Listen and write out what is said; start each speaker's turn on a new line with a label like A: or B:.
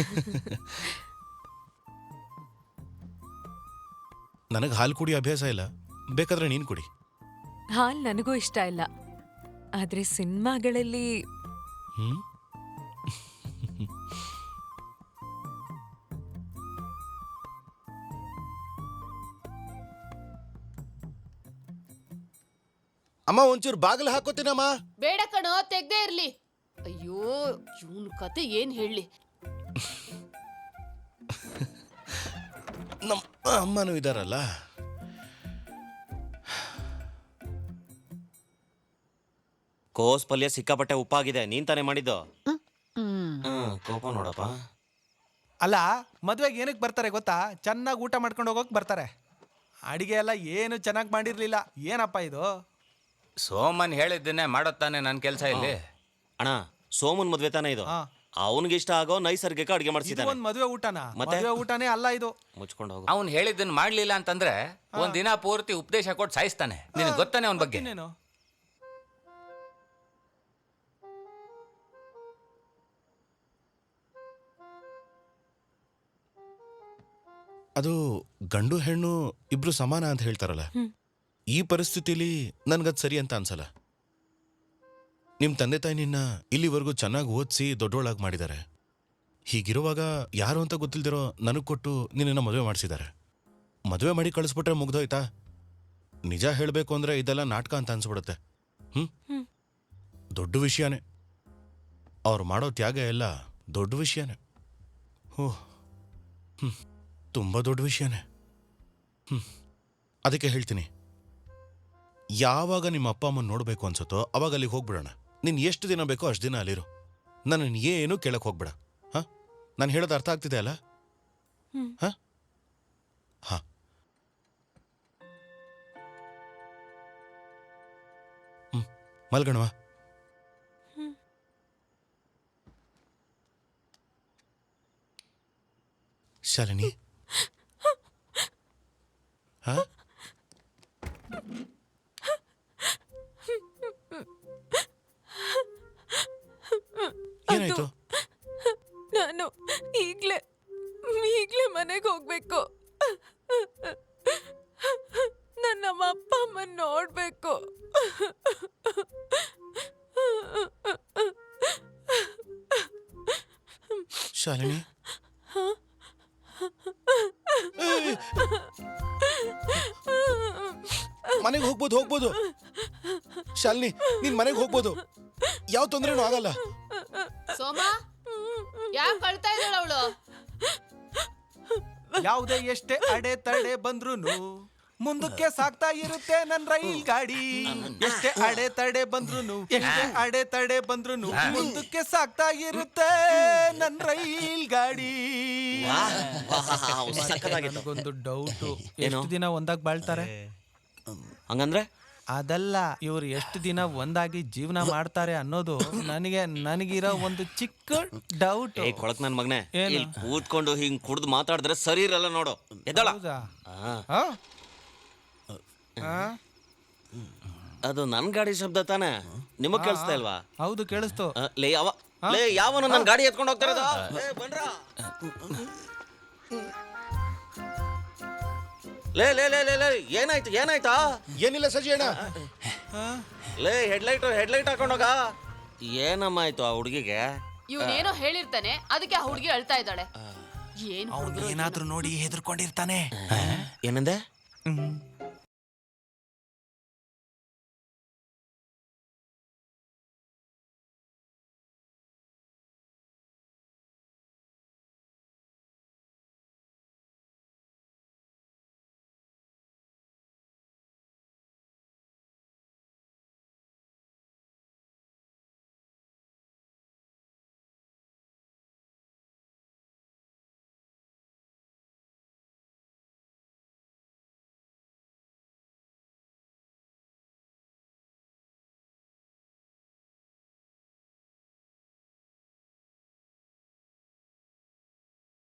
A: ನನಗೆ ಹಾಲು ಕುಡಿ ಅಭ್ಯಾಸ ಇಲ್ಲ. ಬೇಕಾದ್ರೆ ನೀನು ಕುಡಿ.
B: ಹಾಲ್ ನನಗೂ ಇಷ್ಟ ಇಲ್ಲ. ಆದ್ರೆ ಸಿನಿಮಾಗಳಲ್ಲಿ
A: ಹ್ಮ್? ಅಮ್ಮ ಒಂಚೂರು ಬಾಗಿಲು ಹಾಕೋತೀನಮ್ಮ?
C: ಬೇಡ ಕಣೋ ತೆಗ್ದೇ ಇರ್ಲಿ. ಅಯ್ಯೋ ಇವನ್ ಕತೆ ಏನ್ ಹೇಳಿ
A: ನಮ್ಮ ಅಮ್ಮನೂ ಇದಾರಲ್ಲ.
D: ಕೋಸ್ ಪಲ್ಯ ಸಿಕ್ಕಾಪಟ್ಟೆ ಉಪ್ಪಾಗಿದೆ. ನೀನ್ ತಾನೇ ಮಾಡಿದ್ದು? ಹ್ಮ್, ಕೋಪ ನೋಡಪ್ಪ.
E: ಅಲ್ಲ ಮದ್ವೆಗೆ ಏನಕ್ಕೆ ಬರ್ತಾರೆ ಗೊತ್ತಾ? ಚೆನ್ನಾಗಿ ಊಟ ಮಾಡ್ಕೊಂಡು ಹೋಗೋಕೆ ಬರ್ತಾರೆ. ಅಡಿಗೆ ಎಲ್ಲ ಏನು ಚೆನ್ನಾಗಿ ಮಾಡಿರ್ಲಿಲ್ಲ. ಏನಪ್ಪ ಇದು?
F: ಸೋಮನ್ ಹೇಳಿದ್ದನ್ನೇ ಮಾಡೋದ್ ನನ್ನ ಕೆಲಸ ಇಲ್ಲಿ.
D: ಅಣ್ಣ ಸೋಮನ್ ಮದ್ವೆ ತಾನೇ ಇದು?
E: ಹಾ.
D: ಅವನಿಗೆ ಇಷ್ಟ ಆಗೋ ನೈಸರ್ಗಿಕ ಅಡಿಗೆ
E: ಇದು
D: ಮಾಡ್ಸಿದ್ದಾನೆ
E: ಒಂದು ಮದುವೆ ಊಟನಾ?
D: ಮತ್ತೆ?
E: ಮದುವೆ ಊಟನೇ ಅಲ್ಲ ಇದು.
D: ಮುಚ್ಕೊಂಡು ಹೋಗು.
F: ಅವ್ನ್ ಹೇಳಿದ್ದನ್ನ ಮಾಡ್ಲಿಲ್ಲ ಅಂತಂದ್ರೆ ಒಂದ್ ದಿನ ಪೂರ್ತಿ ಉಪದೇಶ ಕೊಟ್ಟು ಸಾಯಿಸ್ತಾನೆ. ನಿನಗೆ ಗೊತ್ತಾನೆ ಅವನ ಬಗ್ಗೆ?
E: ಇನ್ನೇನು
A: ಅದು ಗಂಡು ಹೆಣ್ಣು ಇಬ್ರು ಸಮಾನ ಅಂತ ಹೇಳ್ತಾರಲ್ಲ. ಈ ಪರಿಸ್ಥಿತಿಲಿ ನನ್ಗದ್ ಸರಿ ಅಂತ ಅನ್ಸಲ್ಲ. ನಿಮ್ ತಂದೆ ತಾಯಿ ನಿನ್ನ ಇಲ್ಲಿವರೆಗೂ ಚೆನ್ನಾಗಿ ಓದಿಸಿ ದೊಡ್ಡೋಳಾಗಿ ಮಾಡಿದ್ದಾರೆ ಹೀಗಿರುವಾಗ ಯಾರು ಅಂತ ಗೊತ್ತಿಲ್ದಿರೋ ನನಗೆ ಕೊಟ್ಟು ನಿನ್ನನ್ನು ಮದುವೆ ಮಾಡಿಸಿದ್ದಾರೆ ಮದುವೆ ಮಾಡಿ ಕಳಿಸ್ಬಿಟ್ರೆ ಮುಗ್ದೋಯ್ತಾ? ನಿಜ ಹೇಳಬೇಕು ಅಂದ್ರೆ ಇದೆಲ್ಲ ನಾಟಕ ಅಂತ ಅನ್ಸ್ಬಿಡುತ್ತೆ.
B: ಹ್ಞೂ.
A: ದೊಡ್ಡ ವಿಷಯನೇ. ಅವ್ರು ಮಾಡೋ ತ್ಯಾಗ ಎಲ್ಲ ದೊಡ್ಡ ವಿಷಯನೇ. ಓಹ್ ಹ್ಞೂ ತುಂಬ ದೊಡ್ಡ ವಿಷಯನೇ. ಹ್ಞೂ ಅದಕ್ಕೆ ಹೇಳ್ತೀನಿ. ಯಾವಾಗ ನಿಮ್ಮ ಅಪ್ಪ ಅಮ್ಮನ ನೋಡಬೇಕು ಅನ್ಸುತ್ತೋ ಅವಾಗ ಅಲ್ಲಿಗೆ ಹೋಗ್ಬಿಡೋಣ. ನೀನು ಎಷ್ಟು ದಿನ ಬೇಕೋ ಅಷ್ಟು ದಿನ ಅಲ್ಲಿರು. ನನ್ನ ಏನು ಕೇಳಕ್ ಹೋಗ್ಬೇಡ. ಹಾ? ನಾನು ಹೇಳೋದು ಅರ್ಥ ಆಗ್ತಿದೆ ಅಲ್ಲ. ಹಾ? ಹಾ. ಹ್ಮ್. ಮಲ್ಗಣವಾ? ಶಾಲಿನಿ ಹಾ?
B: ಮನೆಗೆ ಹೋಗ್ಬೇಕು ನನ್ನ ನಮ್ಮ ಅಪ್ಪ ಅಮ್ಮನ್ ನೋಡ್ಬೇಕು.
A: ಶಾಲಿನಿ. ಮನೆಗೆ ಹೋಗ್ಬೋದು ಹೋಗ್ಬೋದು. ಶಾಲಿನಿ ನೀನ್ ಮನೆಗೆ ಹೋಗ್ಬೋದು. ಯಾವ ತೊಂದ್ರೆನೂ ಆಗಲ್ಲ.
C: ಸೋಮ ಯಾಕೆ ಕಳ್ತಾ ಇದ್ದಾಳ ಅವಳು?
E: ಯಾವುದೇ ಎಷ್ಟೇ ಅಡೆ ತಡೆ ಬಂದ್ರು ಮುಂದಕ್ಕೆ ಸಾಗ್ತಾ ಇರುತ್ತೆ ನನ್ ರೈಲ್ ಗಾಡಿ ಎಷ್ಟೇ ಅಡೆ ತಡೆ ಬಂದ್ರುನು ಎಷ್ಟೇ ಅಡೆ ತಡೆ ಬಂದ್ರುನು ಮುಂದಕ್ಕೆ ಸಾಗ್ತಾ ಇರುತ್ತೆ ನನ್ ರೈಲ್ ಗಾಡಿ
D: ಸಕ್ಕತ್ತಾಗಿತ್ತು
E: ನನಗೊಂದು ಡೌಟ್? ಎಷ್ಟು ದಿನ ಒಂದಾಗ ಬಾಳ್ತಾರೆ
D: ಹಂಗಂದ್ರೆ
E: ಅದಲ್ಲ ಇವ್ರು ಎಷ್ಟು ದಿನ ಒಂದಾಗಿ ಜೀವನ ಮಾಡ್ತಾರೆ ಅನ್ನೋದು ನನಗೆ ನನಗಿರೋ ಒಂದು ಚಿಕ್ಕ ಡೌಟ್
D: ಏ ಕೊಳಕ್ ನನ್ ಮಗನೇ
E: ಏನು?
D: ಇಲ್ಲಿ ಕೂತ್ಕೊಂಡು ಹಿಂಗ್ ಕುಡ್ದು ಮಾತಾಡಿದ್ರೆ ಸರಿ ಇರಲ್ಲ ನೋಡು. ಎದ್ದಾಳ.
E: ಹೌದಾ?
D: ಆ,
E: ಆ? ಆ?
D: ಅದು ನನ್ ಗಾಡಿ ಶಬ್ದ ತಾನೆ? ನಿಮಗ್ ಕೇಳಿಸ್ತಾ ಇಲ್ವಾ?
E: ಹೌದು ಕೇಳಿಸ್ತು.
D: ಆ, ಲೇ ಯಾವ ಲೇ ಯಾವನು ನನ್ನ ಗಾಡಿ ಎತ್ಕೊಂಡು ಹೋಗ್ತಾ ಇರೋದು? ಲೇ, ಬನ್ರಾ. ಲೇ ಲೇ ಲೇ ಲೇ ಲೇ ಏನಾಯ್ತು ಏನಾಯ್ತಾ?
A: ಏನಿಲ್ಲ ಸಜಿ ಅಣ್ಣ.
D: ಲೇ ಹೆಡ್ಲೈಟ್ ಹೆಡ್ಲೈಟ್ ಹಾಕೊಂಡೋಗ. ಏನಮ್ಮ ಆಯ್ತು ಆ ಹುಡುಗಿಗೆ?
C: ಇವನೇನೋ ಹೇಳಿರ್ತಾನೆ ಅದಕ್ಕೆ ಆ ಹುಡುಗಿ ಅಳ್ತಾ ಇದ್ದಾಳೆ. ಏನ್
E: ಅವ್ನು ಏನಾದ್ರೂ ನೋಡಿ ಹೆದರ್ಕೊಂಡಿರ್ತಾನೆ.
D: ಏನಂದೆ?
E: ಹ್ಮ್.